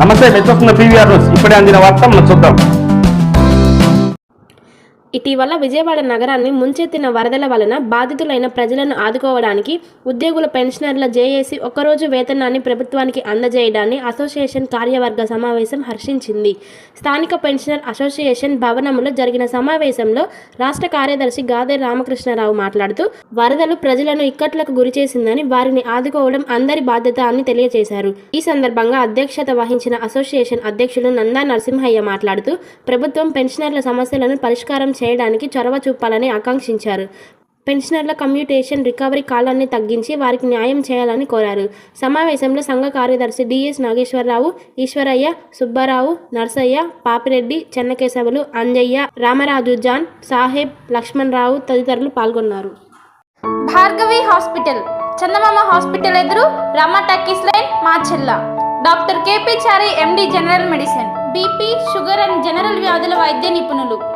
నమస్తే మెచ్చొస్తున్న PVR news. ఇప్పుడే అందిన వార్త మనం చూద్దాం. ఇటీవల విజయవాడ నగరాన్ని ముంచెత్తిన వరదల వలన బాధితులైన ప్రజలను ఆదుకోవడానికి ఉద్యోగుల పెన్షనర్ల జేఏసీ ఒక్కరోజు వేతనాన్ని ప్రభుత్వానికి అందజేయడాన్ని అసోసియేషన్ కార్యవర్గ సమావేశం హర్షించింది. స్థానిక పెన్షనర్ అసోసియేషన్ భవనంలో జరిగిన సమావేశంలో రాష్ట్ర కార్యదర్శి గాదే రామకృష్ణారావు మాట్లాడుతూ వరదలు ప్రజలను ఇక్కట్లకు గురిచేసిందని వారిని ఆదుకోవడం అందరి బాధ్యత అని తెలియజేశారు. ఈ సందర్భంగా అధ్యక్షత వహించిన అసోసియేషన్ అధ్యక్షులు నందా నరసింహయ్య మాట్లాడుతూ ప్రభుత్వం పెన్షనర్ల సమస్యలను పరిష్కారం చేయడానికి చొరవ చూపాలని ఆకాంక్షించారు. పెన్షనర్ల కమ్యూటేషన్ రికవరీ కాలాన్ని తగ్గించి వారికి న్యాయం చేయాలని కోరారు. సమావేశంలో సంఘ కార్యదర్శి డిఎస్ నాగేశ్వరరావు ఈశ్వరయ్య సుబ్బారావు నర్సయ్య పాపిరెడ్డి చెన్నకేశవులు అంజయ్య రామరాజు జాన్ సాహెబ్ లక్ష్మణరావు తదితరులు పాల్గొన్నారు. భార్గవి హాస్పిటల్ చందమామ హాస్పిటల్ ఎదురు Rama talkies line Macherla doctor KP Chari MD general medicine. BP sugar and general వ్యాధుల వైద్య నిపుణులు.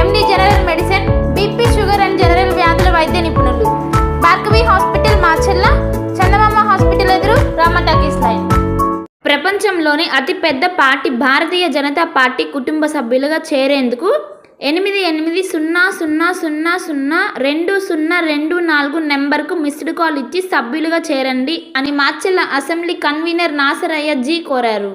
MD general medicine BP sugar and general వ్యాధుల వైద్య నిపుణులు. భార్గవి హాస్పిటల్ మాచెల్ల చందమామ హాస్పిటల్ ఎదురు రామ టాకీస్ లైన్. ప్రపంచంలోని అతిపెద్ద పార్టీ భారతీయ జనతా పార్టీ కుటుంబ సభ్యులుగా చేరేందుకు ఎనిమిది ఎనిమిది సున్నా సున్నా సున్నా సున్నా రెండు సున్నా రెండు నాలుగు నెంబర్కు మిస్డ్ కాల్ ఇచ్చి సభ్యులుగా చేరండి అని మార్చెల్ల అసెంబ్లీ కన్వీనర్ నాసరయ్య జీ కోరారు.